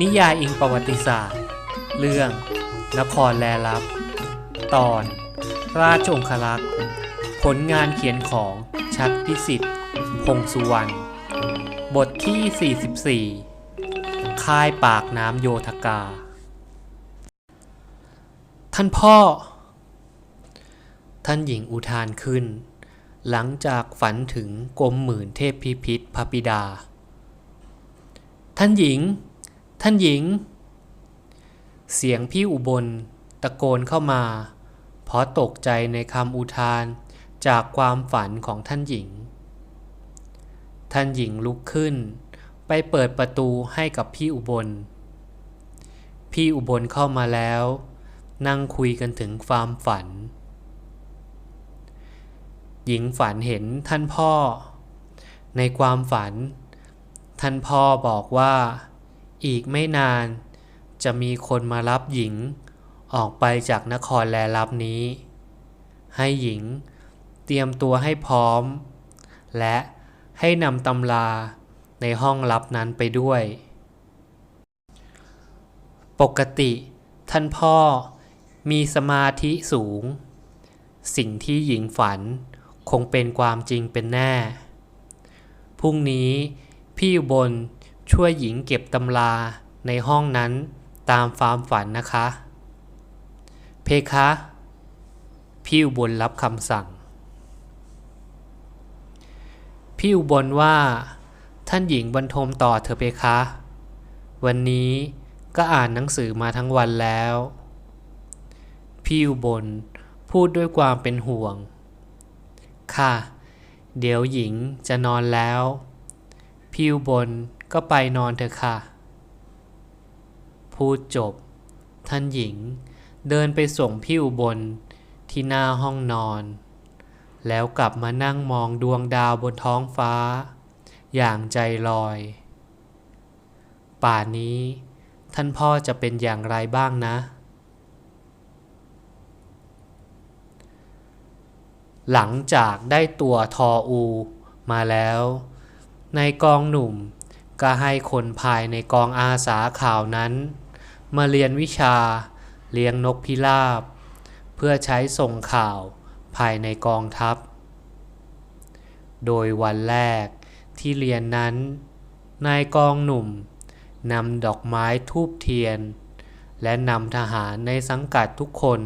นิยายอิงประวัติศาสตร์ เรื่อง นครแลลับ ตอน ราชองครักษ์ ผลงานเขียนของชัดพิสิทธิ์ พงสุวรรณ บทที่ 44 ค่ายปากน้ำโยธกา ท่านพ่อ ท่านหญิงอุทานขึ้น หลังจากฝันถึงกรมหมื่นเทพพิพิธพระบิดา ท่านหญิง ท่านหญิง เสียงพี่อุบลตะโกนเข้ามา เพราะตกใจในคำอุทานจากความฝันของท่านหญิง ท่านหญิงลุกขึ้น ไปเปิดประตูให้กับพี่อุบล พี่อุบลเข้ามาแล้ว นั่งคุยกันถึงความฝัน หญิงฝันเห็นท่านพ่อ ในความฝัน ท่านพ่อบอกว่า อีกไม่นาน จะมีคนมารับหญิง ออกไปจากนครแลลับนี้ ให้หญิงเตรียมตัวให้พร้อม และให้นำตำราในห้องลับนั้นไปด้วย ปกติท่านพ่อมีสมาธิสูง สิ่งที่หญิงฝันคงเป็นความจริงเป็นแน่ พรุ่งนี้พี่บล ช่วยหญิงเก็บตำราในห้องนั้นตามความฝันนะคะ เพคะ พี่อุบลรับคำสั่ง พี่อุบลว่า ท่านหญิงบรรทมต่อเธอเพคะ วันนี้ก็อ่านหนังสือมาทั้งวันแล้ว พี่อุบลพูดด้วยความเป็นห่วง ค่ะ เดี๋ยวหญิงจะนอนแล้ว พี่อุบล ก็ไปนอนเถอะค่ะ พูดจบ ท่านหญิงเดินไปส่งพี่อุบลที่หน้าห้องนอน แล้วกลับมานั่งมองดวงดาวบนท้องฟ้า อย่างใจลอย ป่านนี้ ท่านพ่อจะเป็นอย่างไรบ้างนะ หลังจากได้ตัวทออูมาแล้ว ในกองหนุ่ม ก็ให้คนภายในกองอาสาข่าวนั้น มาเรียนวิชาเลี้ยงนกพิราบ เพื่อใช้ส่งข่าวภายในกองทัพ โดยวันแรกที่เรียนนั้น นายกองหนุ่มนำดอกไม้ทูบเทียน และนำทหารในสังกัดทุกคน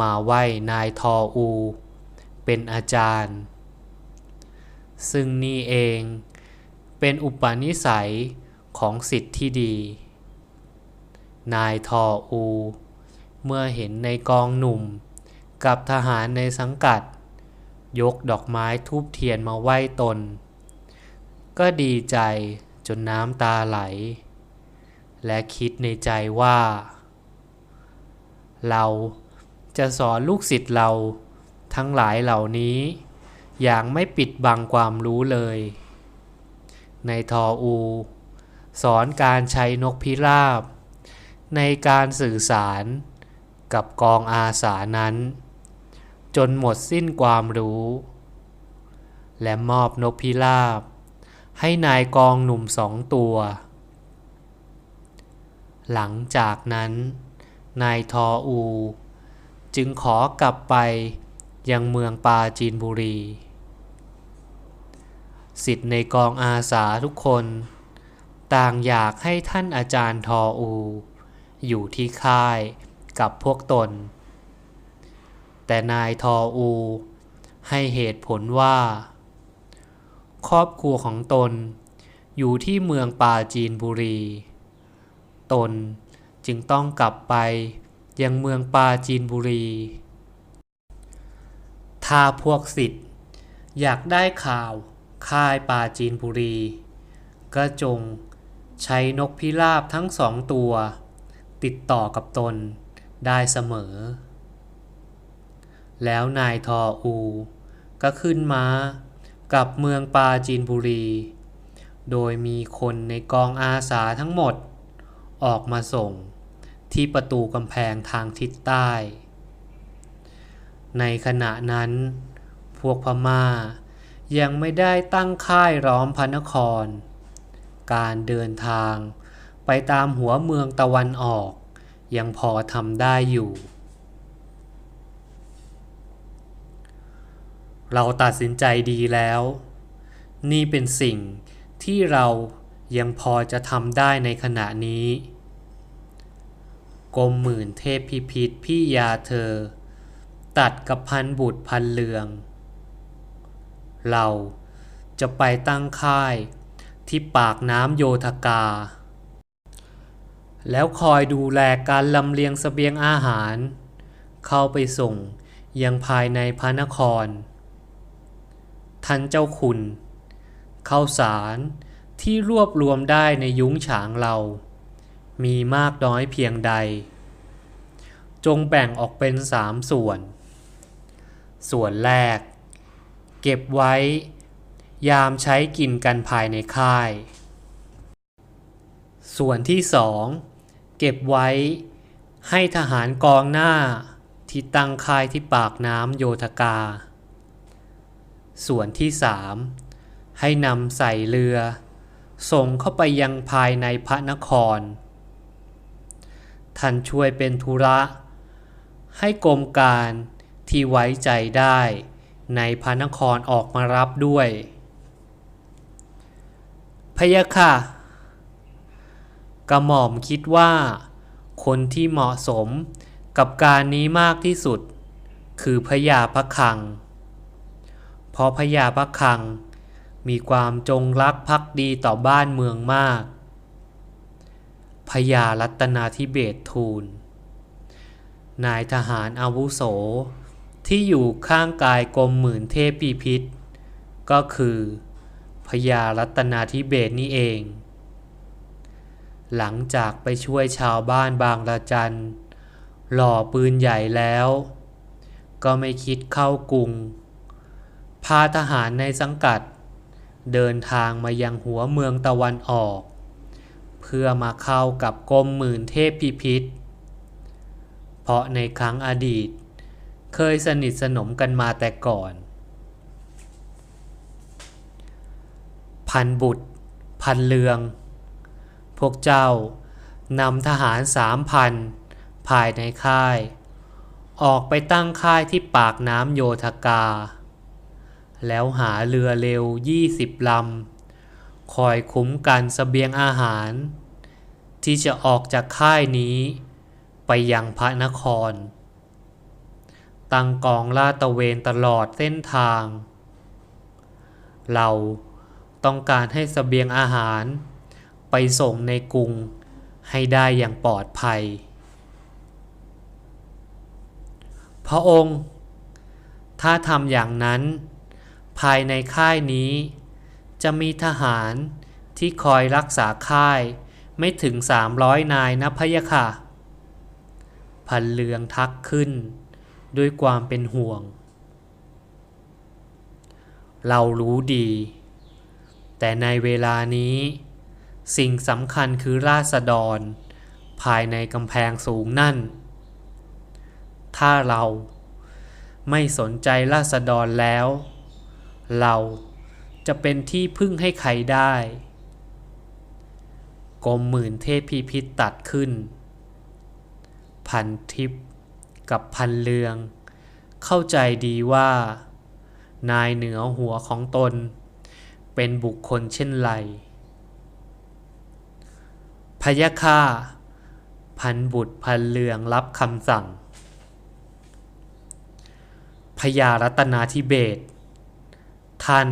มาไหว้นายทออู เป็นอาจารย์ ซึ่งนี่เอง เป็นอุปนิสัยของสิทธิ์ที่ดี นายทออู เมื่อเห็นในกองหนุ่ม กับทหารในสังกัด ยกดอกไม้ทูบเทียนมาไหว้ตน ก็ดีใจจนน้ำตาไหล และคิดในใจว่า เราจะสอนลูกศิษย์เราทั้งหลายเหล่านี้ อย่างไม่ปิดบังความรู้เลย ในทออู สอนการใช้นกพิราบ ในการสื่อสารกับกองอาสานั้น จนหมดสิ้นความรู้ และมอบนกพิราบ ให้นายกองหนุ่มสองตัว หลังจากนั้น นายทออู จึงขอกลับไปยังเมืองปาจีนบุรี สิทธิ์ในกองอาสาทุกคน ต่างอยากให้ท่านอาจารย์ทออู อยู่ที่ค่ายกับพวกตน แต่นายทออู ให้เหตุผลว่า ครอบครัวของตนอยู่ที่เมืองปาจีนบุรี ตนจึงต้องกลับไปยังเมืองปาจีนบุรี ถ้าพวกสิทธิ์อยากได้ข่าว ค่ายปาจีนบุรี ก็จงใช้นกพิราบทั้งสองตัว ติดต่อกับตนได้เสมอ แล้วนายทออู ก็ขึ้นมากับเมืองปาจีนบุรี โดยมีคนในกองอาสาทั้งหมด ออกมาส่งที่ประตูกำแพงทางทิศใต้ ในขณะนั้น พวกพม่า ยังไม่ได้ตั้งค่ายล้อมพระนคร การเดินทางไปตามหัวเมืองตะวันออก ยังพอทำได้อยู่ เราตัดสินใจดีแล้ว นี่เป็นสิ่งที่เรายังพอจะทำได้ในขณะนี้กรมหมื่นเทพพิพิธพี่ยาเธอ ตัดกับพันบุตรพันเลือง เราจะไปตั้งค่ายที่ปากน้ำโยธกา แล้วคอยดูแลการลำเลียงสเสบียงอาหาร เข้าไปส่งยังภายในพระนคร ท่านเจ้าคุณข้าวสารที่รวบรวมได้ในยุ้งฉางเรา มีมากน้อยเพียงใด จงแบ่งออกเป็นสามส่วน ส่วนแรก เก็บไว้ ยามใช้กินกันภายในค่าย ส่วนที่สองเก็บไว้ ให้ทหารกองหน้าที่ตั้งค่ายที่ปากน้ำโยธกา ส่วนที่สามให้นำใส่เรือ ส่งเข้าไปยังภายในพระนคร ท่านช่วยเป็นธุระ ให้กรมการที่ไว้ใจได้ ในพระนครออกมารับด้วย พยะค่ะ กระหม่อมคิดว่า คนที่เหมาะสมกับการนี้มากที่สุด คือพญาพระคัง เพราะพญาพระคัง มีความจงรักภักดีต่อบ้านเมืองมากพญารัตนาธิเบศทูล นายทหารอาวุโส ที่อยู่ข้างกายกรมหมื่นเทพปีพิษ ก็คือพญารัตนาธิเบศนี่เอง หลังจากไปช่วยชาวบ้านบางระจัน หล่อปืนใหญ่แล้ว ก็ไม่คิดเข้ากรุง พาทหารในสังกัด เดินทางมายังหัวเมืองตะวันออก เพื่อมาเข้ากับกรมหมื่นเทพพิพิธ เพราะในครั้งอดีต เคยสนิทสนมกันมาแต่ก่อน พันบุตร พันเลือง พวกเจ้านำทหารสามพันภายในค่าย ออกไปตั้งค่ายที่ปากน้ำโยธกา แล้วหาเรือเร็วยี่สิบลำคอยคุ้มกันสเสบียงอาหาร ที่จะออกจากค่ายนี้ ไปยังพระนคร ตั้งกองลาดตระเวนตลอดเส้นทาง เราต้องการให้สเสบียงอาหารไปส่งในกรุงให้ได้อย่างปลอดภัย พระองค์ ถ้าทำอย่างนั้น ภายในค่ายนี้ จะมีทหารที่คอยรักษาค่ายไม่ถึงสามร้อยนายนะพะยะค่ะ พันเลืองทักขึ้น ด้วยความเป็นห่วง เรารู้ดี แต่ในเวลานี้ สิ่งสำคัญคือราษฎร ภายในกำแพงสูงนั่น ถ้าเราไม่สนใจราษฎรแล้ว เราจะเป็นที่พึ่งให้ใครได้กรมหมื่นเทพพิพิธตัดขึ้น พันทิพย์ กับพันเลือง เข้าใจดีว่า นายเหนือหัวของตน เป็นบุคคลเช่นไรพยาค่าพันบุตรพันเลืองรับคำสั่งพญารัตนาธิเบศท่าน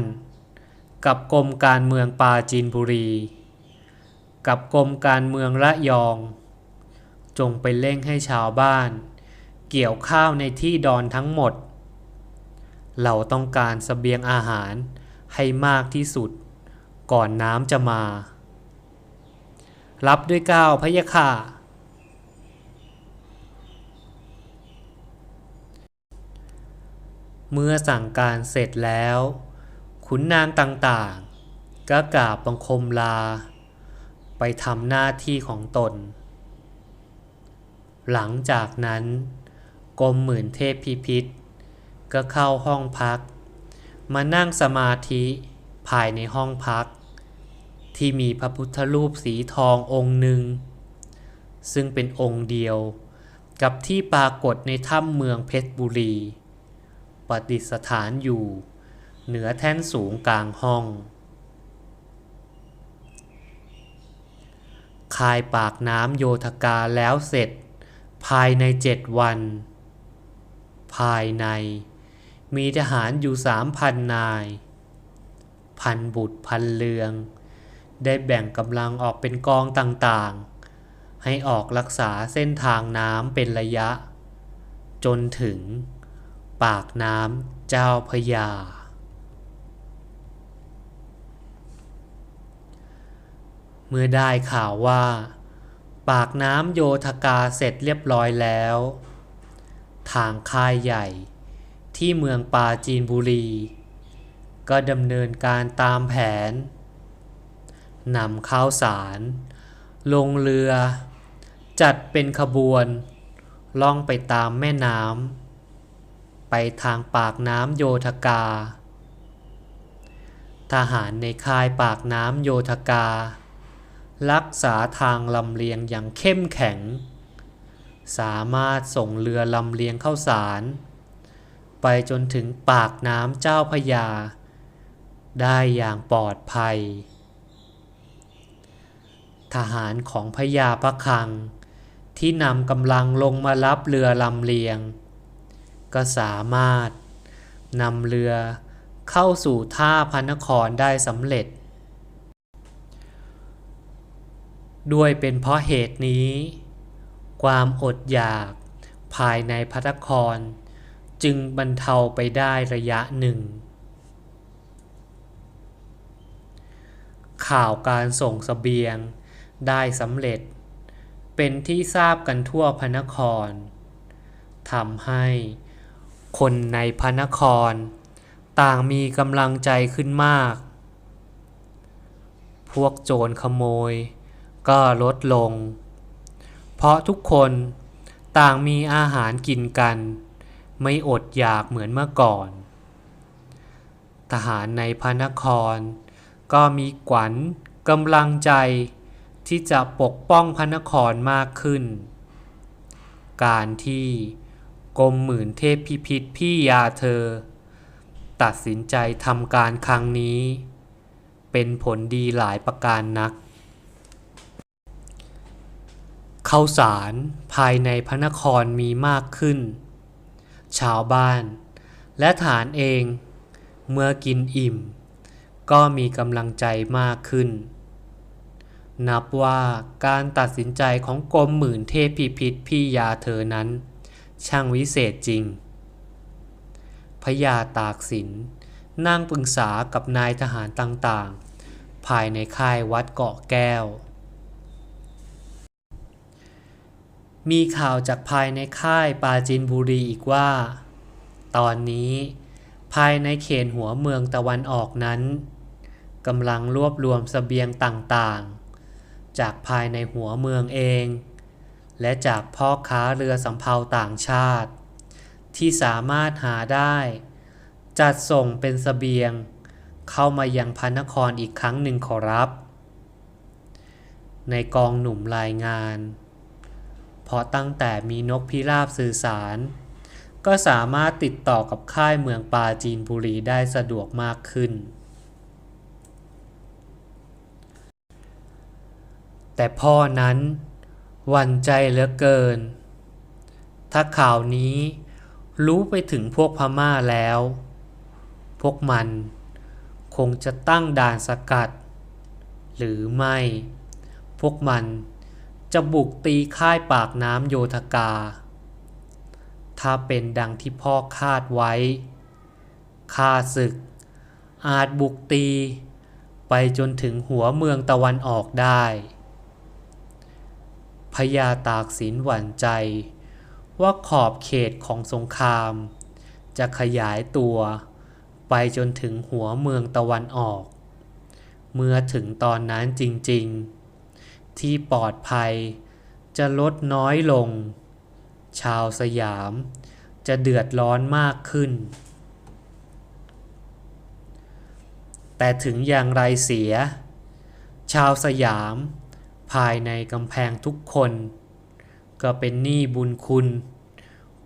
กับกรมการเมืองปราจีนบุรี กับกรมการเมืองระยอง จงไปเร่งให้ชาวบ้าน เกี่ยวข้าวในที่ดอนทั้งหมด เราต้องการสเสบียงอาหารให้มากที่สุด ก่อนน้ำจะมา รับด้วยก้าวพยะค่ะเมื่อสั่งการเสร็จแล้ว ขุนนางต่างๆ ก็กราบบังคมลา ไปทำหน้าที่ของตน หลังจากนั้น กรมหมื่นเทพพิพิธ ก็เข้าห้องพัก มานั่งสมาธิภายในห้องพัก ที่มีพระพุทธรูปสีทององค์หนึ่ง ซึ่งเป็นองค์เดียวกับที่ปรากฏในถ้ำเมืองเพชรบุรี ปฏิสถานอยู่ เหนือแท่นสูงกลางห้อง คายปากน้ำโยธกาแล้วเสร็จ ภายในเจ็ดวัน ภายใน มีทหารอยู่สามพันนาย พันบุตรพันเลือง ได้แบ่งกำลังออกเป็นกองต่างๆ ให้ออกรักษาเส้นทางน้ำเป็นระยะ จนถึง ปากน้ำเจ้าพยา เมื่อได้ข่าวว่า ปากน้ำโยธกาเสร็จเรียบร้อยแล้ว ทางค่ายใหญ่ ที่เมืองปาจีนบุรี ก็ดำเนินการตามแผนนำข้าวสาร ลงเรือ จัดเป็นขบวน ล่องไปตามแม่น้ำไปทางปากน้ำโยธกา ทหารในค่ายปากน้ำโยธกา รักษาทางลำเลียงอย่างเข้มแข็ง สามารถส่งเรือลำเลียงเข้าสาร ไปจนถึงปากน้ำเจ้าพยา ได้อย่างปลอดภัย ทหารของพญาพระคัง ที่นำกำลังลงมารับเรือลำเลียง ก็สามารถนำเรือเข้าสู่ท่าพระนครได้สำเร็จ ด้วยเป็นเพราะเหตุนี้ ความอดอยาก ภายในพระนคร จึงบรรเทาไปได้ระยะหนึ่ง ข่าวการส่งสเสบียงได้สำเร็จ เป็นที่ทราบกันทั่วพระนครทำให้คนในพระนคร ต่างมีกำลังใจขึ้นมาก พวกโจรขโมยก็ลดลง ราะทุกคนต่างมีอาหารกินกัน ไม่อดอยากเหมือนเมื่อก่อน ทหารในพระนคร ก็มีขวัญกำลังใจที่จะปกป้องพระนครมากขึ้น การที่กรมหมื่นเทพพิพิธพี่ยาเธอ ตัดสินใจทำการครั้งนี้ เป็นผลดีหลายประการนัก ข้าวสารภายในพระนครมีมากขึ้น ชาวบ้าน และฐานเอง เมื่อกินอิ่ม ก็มีกำลังใจมากขึ้น นับว่าการตัดสินใจของกรมหมื่นเทพพิพิธพี่ยาเธอนั้น ช่างวิเศษจริงพญาตากสิน นั่งปรึกษากับนายทหารต่างๆ ภายในค่ายวัดเกาะแก้ว มีข่าวจากภายในค่ายปาจินบุรีอีกว่า ตอนนี้ภายในเขตหัวเมืองตะวันออกนั้นกำลังรวบรวมสเสบียงต่างๆ จากภายในหัวเมืองเอง และจากพ่อค้าเรือสำเภาต่างชาติ ที่สามารถหาได้ จัดส่งเป็นสเสบียง เข้ามายังพระนครอีกครั้งหนึ่งขอรับ ในกองหนุ่มรายงาน เพราะตั้งแต่มีนกพิราบสื่อสาร ก็สามารถติดต่อกับค่ายเมืองปาจีนบุรีได้สะดวกมากขึ้น แต่พ่อนั้นหวั่นใจเหลือเกิน ถ้าข่าวนี้รู้ไปถึงพวกพม่าแล้ว พวกมันคงจะตั้งด่านสกัด หรือไม่ พวกมัน จะบุกตีค่ายปากน้ำโยธกา ถ้าเป็นดังที่พ่อคาดไว้ข้าศึก อาจบุกตี ไปจนถึงหัวเมืองตะวันออกได้พญาตากสินหวั่นใจ ว่าขอบเขตของสงคราม จะขยายตัว ไปจนถึงหัวเมืองตะวันออก เมื่อถึงตอนนั้นจริงๆ ที่ปลอดภัย จะลดน้อยลง ชาวสยาม จะเดือดร้อนมากขึ้น แต่ถึงอย่างไรเสีย ชาวสยาม ภายในกำแพงทุกคน ก็เป็นหนี้บุญคุณ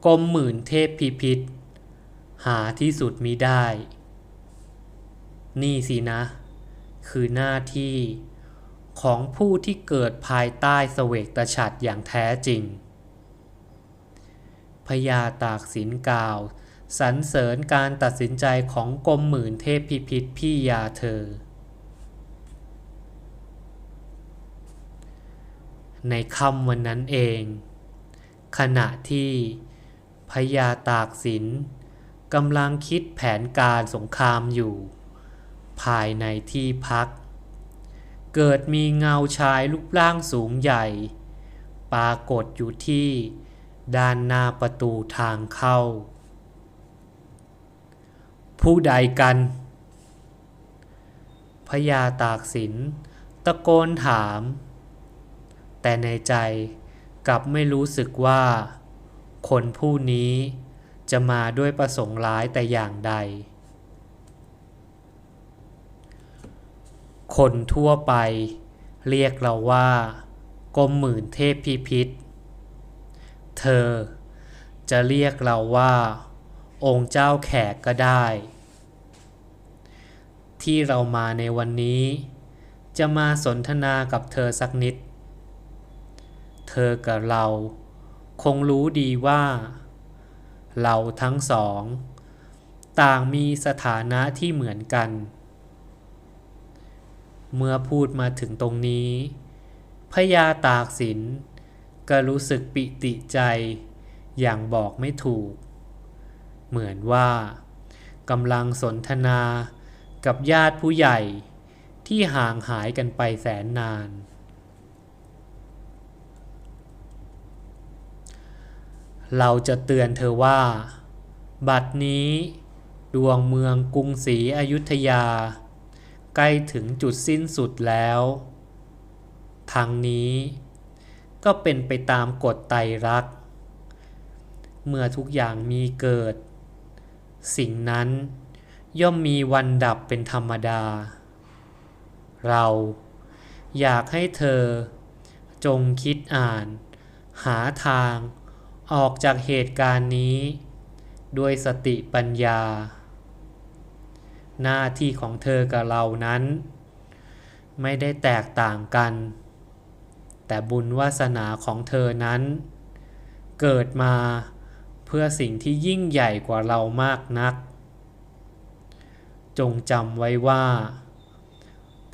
กรมหมื่นเทพพิพิธหาที่สุดมิได้ นี่สินะ คือหน้าที่ ของผู้ที่เกิดภายใต้เสวกตฉัตรอย่างแท้จริง พญาตากสินกล่าวสรรเสริญการตัดสินใจของกรมหมื่นเทพพิพิธพี่ยาเธอ ในค่ำวันนั้นเอง ขณะที่พญาตากสินกำลังคิดแผนการสงครามอยู่ ภายในที่พัก เกิดมีเงาชายรูปร่างสูงใหญ่ ปรากฏอยู่ที่ด้านหน้าประตูทางเข้า ผู้ใดกันพญาตากสินตะโกนถาม แต่ในใจกลับไม่รู้สึกว่า คนผู้นี้จะมาด้วยประสงค์ร้ายแต่อย่างใด คนทั่วไปเรียกเราว่ากรมหมื่นเทพพิพิธ เธอจะเรียกเราว่า องค์เจ้าแขกก็ได้ ที่เรามาในวันนี้ จะมาสนทนากับเธอสักนิด เธอกับเราคงรู้ดีว่า เราทั้งสอง ต่างมีสถานะที่เหมือนกัน เมื่อพูดมาถึงตรงนี้พญาตากสินก็รู้สึกปิติใจอย่างบอกไม่ถูก เหมือนว่ากำลังสนทนากับญาติผู้ใหญ่ที่ห่างหายกันไปแสนนาน เราจะเตือนเธอว่า บัดนี้ดวงเมืองกรุงศรีอยุธยา ใกล้ถึงจุดสิ้นสุดแล้ว ทางนี้ก็เป็นไปตามกฎไตรลักษณ์ เมื่อทุกอย่างมีเกิด สิ่งนั้นย่อมมีวันดับเป็นธรรมดา เราอยากให้เธอจงคิดอ่าน หาทางออกจากเหตุการณ์นี้ ด้วยสติปัญญา หน้าที่ของเธอกับเรานั้น ไม่ได้แตกต่างกัน แต่บุญวาสนาของเธอนั้น เกิดมาเพื่อสิ่งที่ยิ่งใหญ่กว่าเรามากนัก จงจำไว้ว่า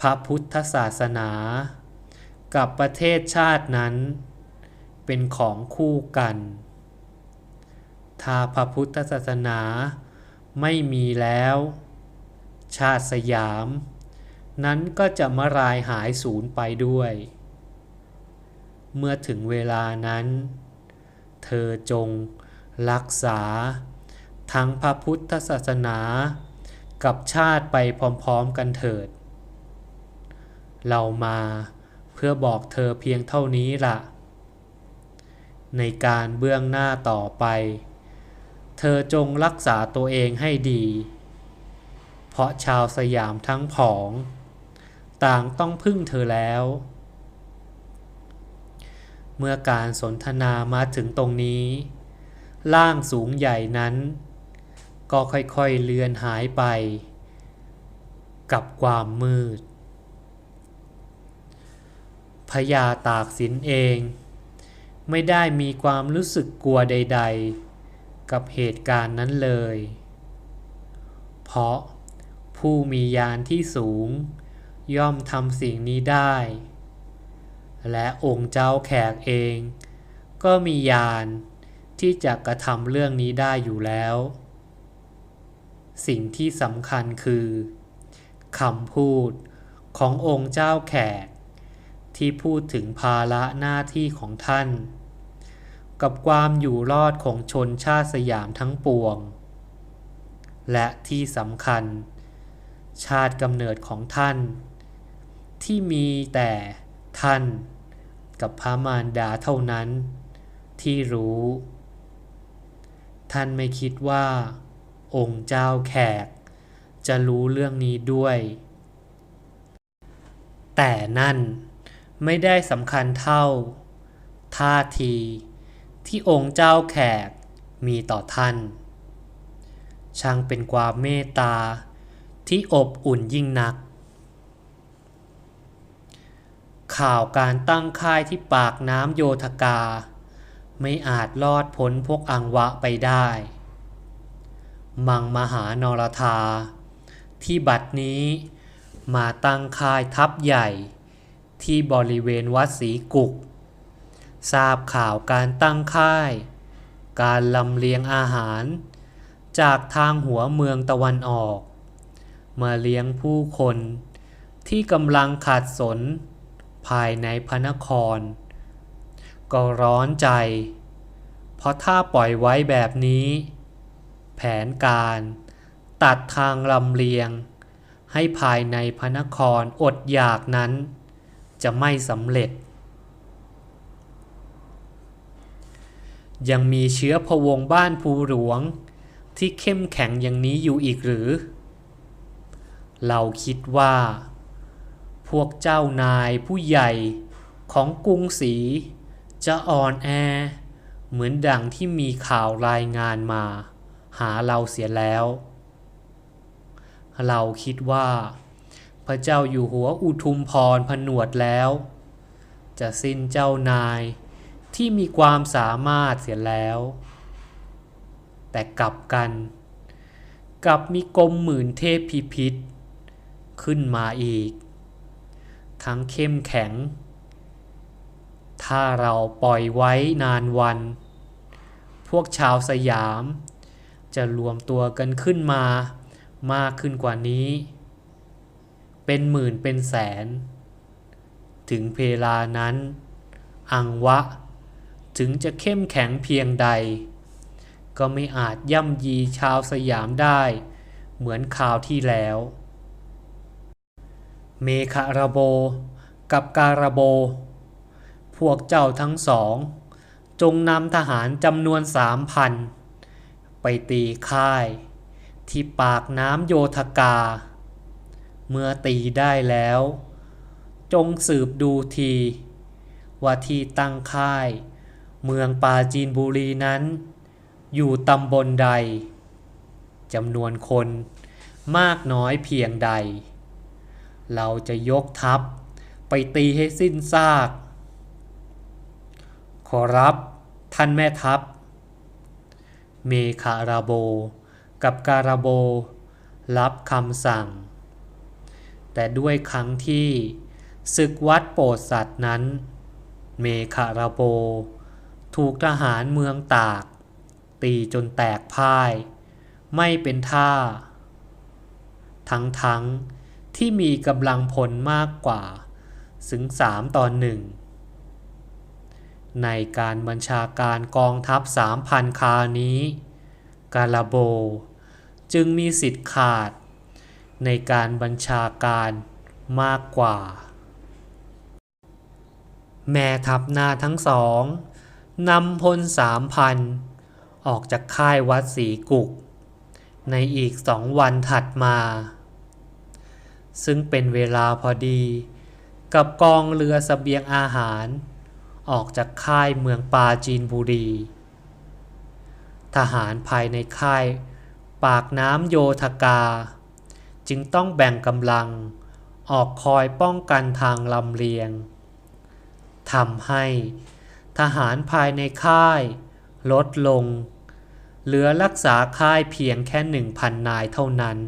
พระพุทธศาสนา กับประเทศชาตินั้น เป็นของคู่กัน ถ้าพระพุทธศาสนาไม่มีแล้ว ชาติสยาม นั้นก็จะมารายหายสูญไปด้วย เมื่อถึงเวลานั้น เธอจงรักษา ทั้งพระพุทธศาสนา กับชาติไปพร้อมๆกันเถิด เรามาเพื่อบอกเธอเพียงเท่านี้ละ่ะ ในการเบื้องหน้าต่อไป เธอจงรักษาตัวเองให้ดี เพราะชาวสยามทั้งผอง ต่างต้องพึ่งเธอแล้ว เมื่อการสนทนามาถึงตรงนี้ ร่างสูงใหญ่นั้น ก็ค่อยๆเลือนหายไป กับความมืดพญาตากสินเอง ไม่ได้มีความรู้สึกกลัวใด ๆ กับเหตุการณ์นั้นเลย เพราะ ผู้มียานที่สูง ย่อมทำสิ่งนี้ได้ และองค์เจ้าแขกเอง ก็มียานที่จะกระทำเรื่องนี้ได้อยู่แล้ว สิ่งที่สำคัญคือคำพูดขององค์เจ้าแขก ที่พูดถึงภาระหน้าที่ของท่าน กับความอยู่รอดของชนชาติสยามทั้งปวง และที่สำคัญ ชาติกำเนิดของท่าน ที่มีแต่ท่านกับพระมารดาเท่านั้น ที่รู้ ท่านไม่คิดว่า องค์เจ้าแขก จะรู้เรื่องนี้ด้วย แต่นั่นไม่ได้สำคัญเท่า ท่าทีที่องค์เจ้าแขกมีต่อท่าน ช่างเป็นความเมตตา ที่อบอุ่นยิ่งนัก ข่าวการตั้งค่ายที่ปากน้ำโยธกา ไม่อาจลอดพ้นพวกอังวะไปได้ มังมหานรธา ที่บัดนี้มาตั้งค่ายทัพใหญ่ที่บริเวณวัดศรีกุก ทราบข่าวการตั้งค่าย การลำเลียงอาหาร จากทางหัวเมืองตะวันออก มาเลี้ยงผู้คน ที่กำลังขาดสน ภายในพระนคร ก็ร้อนใจ เพราะถ้าปล่อยไว้แบบนี้ แผนการตัดทางลำเลียง ให้ภายในพระนครอดอยากนั้น จะไม่สำเร็จ ยังมีเชื้อพวงบ้านภูหลวงที่เข้มแข็งอย่างนี้อยู่อีกหรือ เราคิดว่า พวกเจ้านายผู้ใหญ่ของกรุงศรีจะอ่อนแอ เหมือนดังที่มีข่าวรายงานมา หาเราเสียแล้ว เราคิดว่า พระเจ้าอยู่หัวอุทุมพรผนวดแล้ว จะสิ้นเจ้านายที่มีความสามารถเสียแล้ว แต่กลับกัน กลับมีกรมหมื่นเทพพิพิธ ขึ้นมาอีก ทั้งเข้มแข็ง ถ้าเราปล่อยไว้นานวัน พวกชาวสยาม จะรวมตัวกันขึ้นมามากขึ้นกว่านี้ เป็นหมื่นเป็นแสน ถึงเพลานั้น อังวะ ถึงจะเข้มแข็งเพียงใด ก็ไม่อาจย่ำยีชาวสยามได้ เหมือนข่าวที่แล้ว เมคาราโบ กับการาโบ พวกเจ้าทั้งสอง จงนำทหารจำนวนสามพันไปตีค่าย ที่ปากน้ำโยธกา เมื่อตีได้แล้ว จงสืบดูที ว่าที่ตั้งค่าย เมืองปาจีนบุรีนั้น อยู่ตำบลใดจำนวนคนมากน้อยเพียงใด เราจะยกทัพ ไปตีให้สิ้นซาก ขอรับท่านแม่ทัพ เมคาราโบ กับการาโบ รับคำสั่ง แต่ด้วยครั้งที่ศึกวัดโปรดสัตว์นั้น เมคาราโบ ถูกทหารเมืองตาก ตีจนแตกพ่าย ไม่เป็นท่า ทั้งๆท ที่มีกำลังพลมากกว่าถึงสามต่อหนึ่งในการบัญชาการกองทัพสามพันคานี้ กาลาโบ จึงมีสิทธิ์ขาด ในการบัญชาการมากกว่า แม่ทัพนาทั้งสองนำพลสามพันออกจากค่ายวัดศรีกุก ในอีกสองวันถัดมา ซึ่งเป็นเวลาพอดี กับกองเรือสเสบียงอาหาร ออกจากค่ายเมืองปาจีนบุรี ทหารภายในค่ายปากน้ำโยธกา จึงต้องแบ่งกำลังออกคอยป้องกันทางลำเลียงทำให้ทหารภายในค่ายลดลง เหลือรักษาค่ายเพียงแค่หนึ่งพันนายเท่านั้น